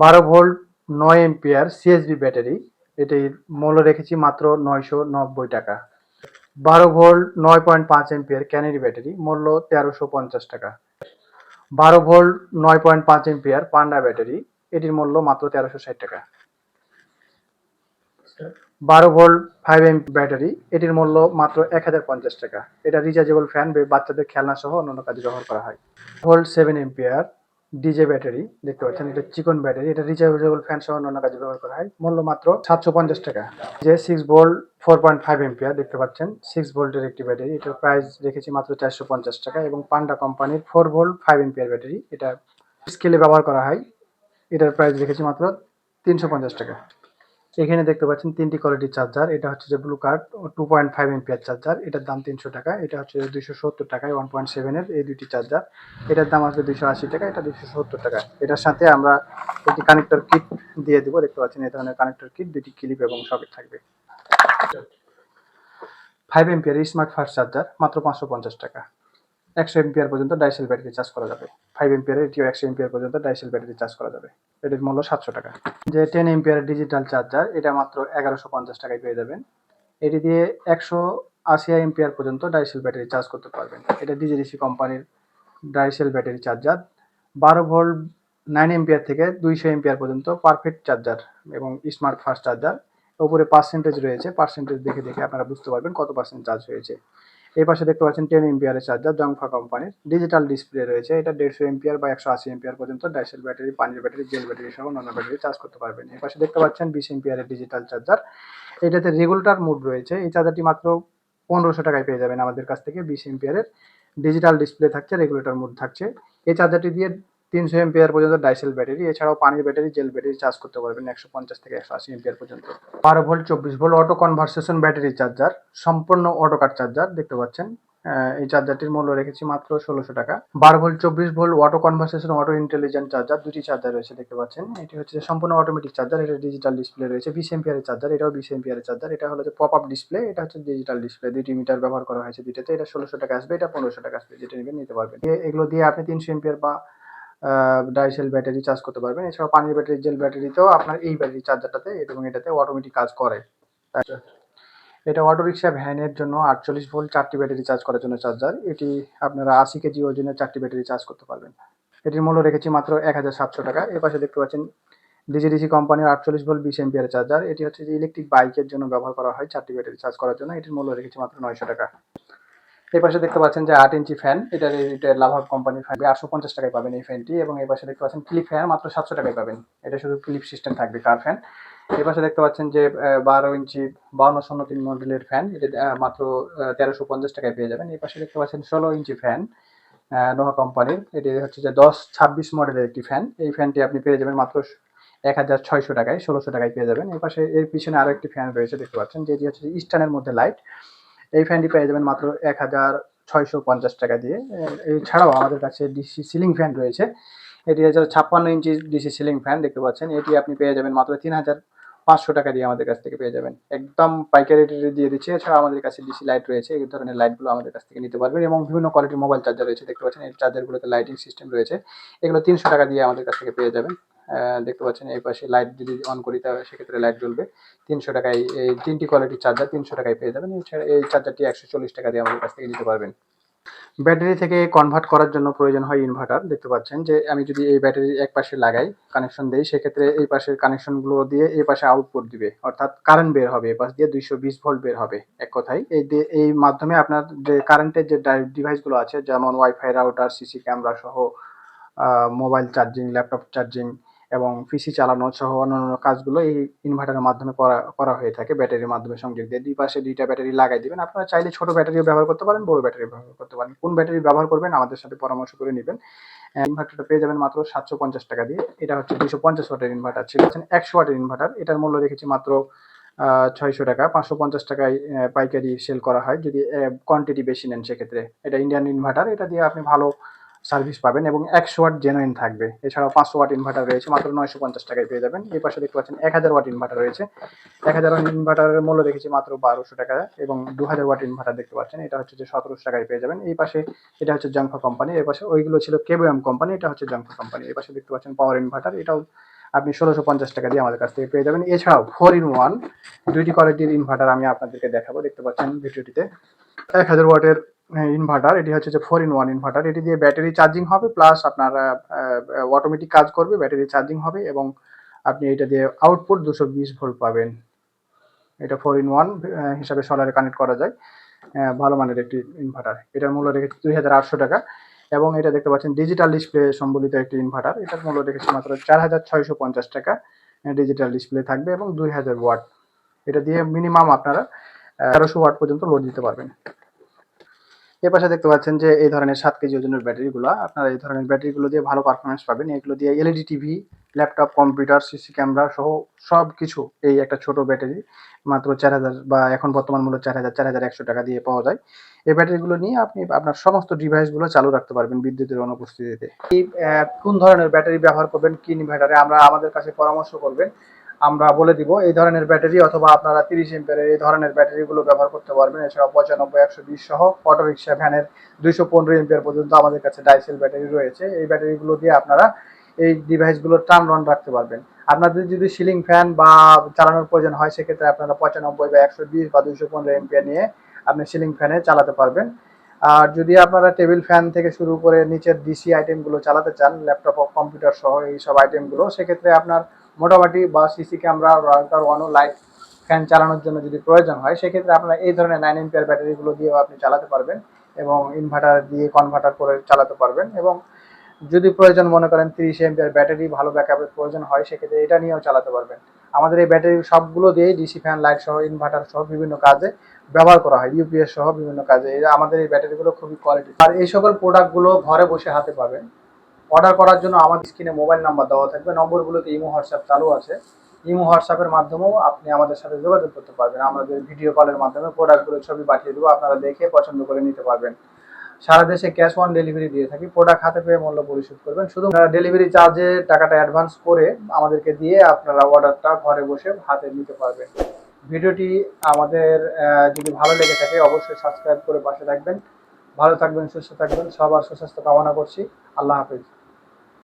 বারো ভোল্ট, নয় ampere CSB battery. এটির মূল্য রেখেছি মাত্র নয়শো নব্বই টাকা। বারো ভোল্ট, নয় পয়েন্ট পাঁচ এম্পিয়ার ক্যানেরি ব্যাটারি, মূল্য তেরোশো পঞ্চাশ টাকা। বারো ভোল্ট, নয় পয়েন্ট পাঁচ এম্পিয়ার পান্ডা ব্যাটারি, এটির মূল্য মাত্র তেরোশো ষাট টাকা। বারো ভোল্ট, ফাইভ এম ব্যাটারি, এটির মূল্য মাত্র এক হাজার পঞ্চাশ টাকা। এটা রিচার্জেবল ফ্যান বাচ্চাদের খেলনা সহ অন্যান্য কাজে ব্যবহার করা হয়। Volt, seven ampere DJ battery দেখতে পাচ্ছেন এটা চিকন ব্যাটারি এটা রিচার্জেবল ফ্যান সহ অন্যান্য কাজে ব্যবহার করা হয়। মূল্য মাত্র সাতশো পঞ্চাশ টাকা। যে six volt four point five ampere দেখতে পাচ্ছেন সিক্স ভোল্টের একটি ব্যাটারি এটার প্রাইস রেখেছি মাত্র চারশো পঞ্চাশ টাকা এবং পান্ডা কোম্পানির four volt five ampere battery এটা স্কেলে ব্যবহার করা হয়। এটার প্রাইস রেখেছি মাত্র তিনশো পঞ্চাশ টাকা। এখানে দেখতে পাচ্ছেন তিনটি কোয়ালিটির চার্জার এটা হচ্ছে যে blue card two point five ampere charger এটার দাম তিনশো টাকা, এটা হচ্ছে দুইশো সত্তর টাকায় ওয়ান পয়েন্ট সেভেনের এই দুইটি চার্জার এটার দাম আসবে দুইশো আশি টাকা, এটা দুইশো সত্তর টাকা। এটার সাথে আমরা একটি কানেক্টর কিট দিয়ে দিব, দেখতে পাচ্ছেন এই ধরনের কানেক্টর কিট দুটি ক্লিপ এবং সকেট থাকবে। Five ampere smart fast charger মাত্র পাঁচশো পঞ্চাশ টাকা। একশো এমপিয়ার পর্যন্ত ডাইসেল ব্যাটারি চার্জ করা যাবে। ফাইভ এমপিয়ার এটিও একশো এমপিয়ার পর্যন্ত ডাইসেল ব্যাটারি চার্জ করা যাবে। এটির মূল্য সাতশো টাকা। যে টেন এমপিয়ার ডিজিটাল চার্জার, এটা মাত্র এগারোশো পঞ্চাশ টাকায় পেয়ে যাবেন। এটি দিয়ে একশো আশি এমপিয়ার পর্যন্ত ডাইসেল ব্যাটারি চার্জ করতে পারবেন। এটা ডিজিডিসি কোম্পানির ডাইসেল ব্যাটারি চার্জার। বারো ভোল্ট, নাইন এমপিয়ার থেকে দুইশো এমপিয়ার পর্যন্ত পারফেক্ট চার্জার এবং স্মার্ট ফাস্ট চার্জার। ওপরে পার্সেন্টেজ রয়েছে। পার্সেন্টেজ দেখে দেখে আপনারা বুঝতে পারবেন কত পার্সেন্ট চার্জ হয়েছে। এই পাশে দেখতে পাচ্ছেন টেন এম্পিয়ারের চার্জার জংফা কোম্পানির ডিজিটাল ডিসপ্লে রয়েছে, এটা দেড়শো এমপিয়ার বা একশো আশি এম্পিয়ার পর্যন্ত ডাইসেল ব্যাটারি পানির ব্যাটারি জেল ব্যাটারি সহ অন্য ব্যাটারি চার্জ করতে পারবেন। এই পাশে দেখতে পাচ্ছেন বিশ এম্পিয়ারের ডিজিটাল চার্জার এটাতে রেগুলেটার মুড রয়েছে, এই চার্জারটি মাত্র পনেরোশো টাকায় পেয়ে যাবেন আমাদের কাছ থেকে। বিশ এম্পিয়ারের ডিজিটাল ডিসপ্লে থাকছে রেগুলেটর মুড থাকছে। এই চার্জারটি দিয়ে তিনশো এমপিয়ার পর্যন্ত ডাইসেল ব্যাটারি, এছাড়াও পানির ব্যাটারি, জেল ব্যাটারি চার্জ করতে পারবেন একশো পঞ্চাশ থেকে একশো আশি এমপিয়ার পর্যন্ত। বারো ভোল্ট, চব্বিশ volt auto conversation battery charger সম্পূর্ণ অটো কাট চার্জার দেখতে পাচ্ছেন। এই চার্জারটির মূল্য রেখেছি মাত্র ষোলোশো টাকা। বারো ভোল্ট, চব্বিশ volt auto conversation auto intelligent charger দুটি চার্জার রয়েছে দেখতে পাচ্ছেন। এটি হচ্ছে সম্পূর্ণ অটোমেটিক চার্জার এটা ডিজিটাল ডিসপ্লে রয়েছে, বিশ এমপিয়ারের চার্জার এটাও বিশ এমপিয়ারের চার্জার এটা হলো যে পপ আপ ডিসপ্লে এটা হচ্ছে ডিজিটাল ডিসপ্লে দুইটি মিটার ব্যবহার করা হয়েছে দুইটাতে, এটা ষোলোশো টাকা আসবে, এটা পনেরোশো টাকা আসবে, যেটা নেবেন, নিতে পারবেন। এগুলো দিয়ে আপনি তিনশো এমপিয়ার বা ডাইসেল ব্যাটারি চার্জ করতে পারবেন। এছাড়াও পানির ব্যাটারি জেল ব্যাটারিতেও আপনার এই ব্যাটারি চার্জারটাতে এবং এটাতে অটোমেটিক কাজ করে। এটা অটো রিক্সা ভ্যানের জন্য আটচল্লিশ ভোল্ট চারটি ব্যাটারি চার্জ করার জন্য চার্জার এটি আপনারা আশি কেজি ওজনের চারটি ব্যাটারি চার্জ করতে পারবেন। এটির মূল্য রেখেছি মাত্র এক হাজার সাতশো টাকা। এর পাশে দেখতে পাচ্ছেন ডিজিডিসি কোম্পানির আটচল্লিশ ভোল্ট বিশ এমপিয়ার চার্জার এটি হচ্ছে যে ইলেকট্রিক বাইকের জন্য ব্যবহার করা হয় চারটি ব্যাটারি চার্জ করার জন্য। এটির মূল্য রেখেছি মাত্র নয়শো টাকা। এই পাশে দেখতে পাচ্ছেন যে আট ইঞ্চি ফ্যান এটা এটা লাভার কোম্পানির ফ্যান আটশো পঞ্চাশ টাকায় পাবেন এই ফ্যানটি এবং এই পাশে দেখতে পাচ্ছেন ক্লিপ ফ্যান মাত্র সাতশো টাকায় পাবেন। এটা শুধু ক্লিপ সিস্টেম থাকবে কার ফ্যান এই পাশে দেখতে পাচ্ছেন যে বারো ইঞ্চি বাউন্ন শূন্য তিন মডেলের ফ্যান এটা মাত্র তেরোশো পঞ্চাশ টাকায় পেয়ে যাবেন। এই পাশে দেখতে পাচ্ছেন ষোলো ইঞ্চি ফ্যান নোহা কোম্পানির এটি হচ্ছে যে দশ ছাব্বিশ মডেলের একটি ফ্যান এই ফ্যানটি আপনি পেয়ে যাবেন মাত্র এক হাজার ছয়শো টাকায়, ষোলোশো টাকায় পেয়ে যাবেন। এই পাশে, এর পিছনে আরও একটি ফ্যান রয়েছে, দেখতে পাচ্ছেন, যেটি হচ্ছে ইস্টার্নের মধ্যে লাইট এই ফ্যানটি পেয়ে যাবেন মাত্র এক হাজার ছয়শো পঞ্চাশ টাকা দিয়ে। এছাড়াও আমাদের কাছে ডিসি সিলিং ফ্যান রয়েছে। এটি হচ্ছে ছাপ্পান্ন ইঞ্চি ডিসি সিলিং ফ্যান দেখতে পাচ্ছেন। এটি আপনি পেয়ে যাবেন মাত্র তিন হাজার পাঁচশো টাকা দিয়ে আমাদের কাছ থেকে পেয়ে যাবেন। একদম পাইকারি রেটে দিয়ে দিচ্ছে। এছাড়া আমাদের কাছে ডিসি লাইট রয়েছে। এই ধরনের লাইটগুলো আমাদের কাছ থেকে নিতে পারবেন এবং বিভিন্ন কোয়ালিটির মোবাইল চার্জার রয়েছে। দেখতে পাচ্ছেন, এই চার্জারগুলোতে লাইটিং সিস্টেম রয়েছে। এগুলো তিনশো টাকা দিয়ে আমাদের কাছ থেকে পেয়ে যাবেন। দেখতে পাচ্ছেন, এই পাশে লাইট যদি অন করি, তাহলে সেক্ষেত্রে লাইট জ্বলবে। তিনশো টাকায়, এই তিনটি কোয়ালিটির চার্জার তিনশো টাকায় পেয়ে যাবেন। এছাড়া এই চার্জারটি একশো চল্লিশ টাকা দিয়ে আমাদের কাছ থেকে নিতে পারবেন। ব্যাটারি থেকে কনভার্ট করার জন্য প্রয়োজন হয় ইনভার্টার দেখতে পাচ্ছেন যে, আমি যদি এই ব্যাটারি এক পাশে লাগাই কানেকশন দেই, সেক্ষেত্রে এই পাশের কানেকশনগুলো দিয়ে এই পাশে আউটপুট দিবে। অর্থাৎ কারেন্ট বের হবে, এই পাশ দিয়ে দুইশো বিশ ভোল্ট বের হবে, এক কথায়। এই এই মাধ্যমে আপনার যে কারেন্টের যে ডিভাইসগুলো আছে, যেমন ওয়াইফাই রাউটার সিসি ক্যামেরা সহ মোবাইল চার্জিং ল্যাপটপ চার্জিং এবং পিসি চালানো সহ অন্যান্য কাজগুলো এই ইনভার্টারের মাধ্যমে করা করা হয়ে থাকে ব্যাটারির মাধ্যমে সংযোগ দিয়ে। দুই পাশে দুইটা ব্যাটারি লাগাই দিবেন। আপনারা চাইলে ছোট ব্যাটারিও ব্যবহার করতে পারেন, বড় ব্যাটারি ব্যবহার করতে পারেন। কোন ব্যাটারি ব্যবহার করবেন, আমাদের সাথে পরামর্শ করে নেবেন। ইনভার্টারটা পেয়ে যাবেন মাত্র সাতশো পঞ্চাশ টাকা দিয়ে। এটা হচ্ছে দুশো পঞ্চাশ ওয়াটের ইনভার্টার ছিল। একশো ওয়াটের ইনভার্টার এটার মূল্য রেখেছি মাত্র ছয়শো টাকা। পাঁচশো পঞ্চাশ টাকায় পাইকারি সেল করা হয়। যদি কোয়ান্টিটি বেশি নেন, সেক্ষেত্রে। এটা ইন্ডিয়ান ইনভার্টার এটা দিয়ে আপনি ভালো সার্ভিস পাবেন এবং একশো ওয়াট জেনুইন থাকবে। এছাড়াও পাঁচশো ওয়াট ইনভার্টার রয়েছে, মাত্র নয়শো পঞ্চাশ টাকায় পেয়ে যাবেন। এই পাশে দেখতে পাচ্ছেন এক হাজার ওয়াট ইনভার্টার রয়েছে। এক হাজার ওয়াট ইনভার্টারের মূল্য দেখেছি মাত্র বারোশো টাকা এবং দু হাজার ওয়াট ইনভার্টার দেখতে পাচ্ছেন। এটা হচ্ছে যে সতেরোশো টাকায় পেয়ে যাবেন। এই পাশে এটা হচ্ছে জাংফা কোম্পানি এই পাশে ওইগুলো ছিল কেবিএম কোম্পানি এটা হচ্ছে জাংফা কোম্পানি এই পাশে দেখতে পাচ্ছেন পাওয়ার ইনভার্টার এটাও আপনি ষোলোশো পঞ্চাশ টাকা দিয়ে আমাদের কাছ থেকে পেয়ে যাবেন। এছাড়াও ফোর ইন ওয়ান দুইটি কোয়ালিটির ইনভার্টার আমি আপনাদেরকে দেখাবো। দেখতে পাচ্ছেন ভিডিওটিতে। এক হাজার ওয়াটের ইনভার্টার এটি হচ্ছে যে ফোর ইন ওয়ান ইনভার্টার এটি দিয়ে ব্যাটারি চার্জিং হবে প্লাস আপনার অটোমেটিক কাজ করবে ব্যাটারি চার্জিং হবে এবং আপনি এটা দিয়ে আউটপুট দুশো বিশ ভোল্ট পাবেন। এটা ফোর ইন ওয়ান হিসাবে সোলারে কানেক্ট করা যায়। ভালো মানের একটি ইনভার্টার এটার মূল্য রেখেছি দুই হাজার আটশো টাকা এবং এটা দেখতে পাচ্ছেন ডিজিটাল ডিসপ্লে সম্বলিত একটি ইনভার্টার এটার মূল্য রেখেছি মাত্র চার হাজার ছয়শো পঞ্চাশ টাকা। ডিজিটাল ডিসপ্লে থাকবে এবং দুই হাজার ওয়াট এটা দিয়ে মিনিমাম আপনারা তেরোশো ওয়াট পর্যন্ত লোড দিতে পারবেন। এর পাশে দেখতে পাচ্ছেন যে এই ধরনের সাত কেজি ওজনের ব্যাটারিগুলো, আপনারা এই ধরনের ব্যাটারিগুলো দিয়ে ভালো পারফরমেন্স পাবেন। এগুলো দিয়ে LED TV laptop computer CC camera সহ সব কিছু এই একটা ছোট ব্যাটারি, মাত্র চার হাজার বা এখন বর্তমান মূল্য চার হাজার চার হাজার একশো টাকা দিয়ে পাওয়া যায়। এই ব্যাটারিগুলো নিয়ে আপনি আপনার সমস্ত ডিভাইসগুলো চালু রাখতে পারবেন বিদ্যুতের অনুপস্থিতিতে। কোন ধরনের ব্যাটারি ব্যবহার করবেন, কি ইনভার্টারে আমরা আমাদের কাছে পরামর্শ করবেন। আমরা বলে দিব, এই ধরনের ব্যাটারি অথবা আপনারা তিরিশ এম্পিয়ারের এই ধরনের ব্যাটারিগুলো ব্যবহার করতে পারবেন। এছাড়া পঁচানব্বই, একশো বিশ সহ অটো রিক্সা ভ্যানের দুইশো পনেরো এম্পিয়ার পর্যন্ত আমাদের কাছে ডাইসেল ব্যাটারি রয়েছে। এই ব্যাটারিগুলো দিয়ে আপনারা এই ডিভাইসগুলো টার্ন অন রাখতে পারবেন। আপনাদের যদি সিলিং ফ্যান বা চালানোর প্রয়োজন হয়, সেক্ষেত্রে আপনারা পঁচানব্বই বা একশো বিশ বা দুইশো পনেরো এম্পিয়ার নিয়ে আপনি সিলিং ফ্যানে চালাতে পারবেন। আর যদি আপনারা টেবিল ফ্যান থেকে শুরু করে নিচের ডিসি আইটেমগুলো চালাতে চান, ল্যাপটপ, কম্পিউটার সহ এই সব আইটেমগুলো, সেক্ষেত্রে আপনার মোটামুটি বা সিসি ক্যামেরা রাউটার ওয়ানও লাইট ফ্যান চালানোর জন্য যদি প্রয়োজন হয়, সেক্ষেত্রে আপনারা এই ধরনের নাইন এম্পিয়ার ব্যাটারিগুলো দিয়েও আপনি চালাতে পারবেন এবং ইনভার্টার দিয়ে কনভার্টার করে চালাতে পারবেন এবং যদি প্রয়োজন মনে করেন তিরিশ এম্পিয়ার ব্যাটারি ভালো ব্যাকআপের প্রয়োজন হয়, সেক্ষেত্রে এটা নিয়েও চালাতে পারবেন। আমাদের এই ব্যাটারি সবগুলো দিয়ে ডিসি ফ্যান লাইট সহ ইনভার্টার সহ বিভিন্ন কাজে ব্যবহার করা হয় ইউপিএস সহ বিভিন্ন কাজে। আমাদের এই ব্যাটারিগুলো খুবই কোয়ালিটি আর এই সকল প্রোডাক্টগুলো ঘরে বসে হাতে পাবেন। অর্ডার করার জন্য আমাদের স্ক্রিনে মোবাইল নাম্বার দেওয়া থাকবে। নম্বরগুলোতে ইমো, হোয়াটসঅ্যাপ চালু আছে। ইমো হোয়াটসঅ্যাপের মাধ্যমেও আপনি আমাদের সাথে যোগাযোগ করতে পারবেন। আমাদের ভিডিও কলের মাধ্যমে প্রোডাক্টগুলোর ছবি পাঠিয়ে দেবো। আপনারা দেখে পছন্দ করে নিতে পারবেন। সারা দেশে ক্যাশ অন ডেলিভারি দিয়ে থাকি। প্রোডাক্ট হাতে পেয়ে মূল্য পরিশোধ করবেন। শুধু ডেলিভারি চার্জে টাকাটা অ্যাডভান্স করে আমাদেরকে দিয়ে আপনারা অর্ডারটা ঘরে বসে হাতে নিতে পারবেন। ভিডিওটি আমাদের যদি ভালো লেগে থাকে অবশ্যই সাবস্ক্রাইব করে পাশে থাকবেন। ভালো থাকবেন, সুস্থ থাকবেন। সবার সুস্বাস্থ্য কামনা করছি। আল্লাহ হাফিজ।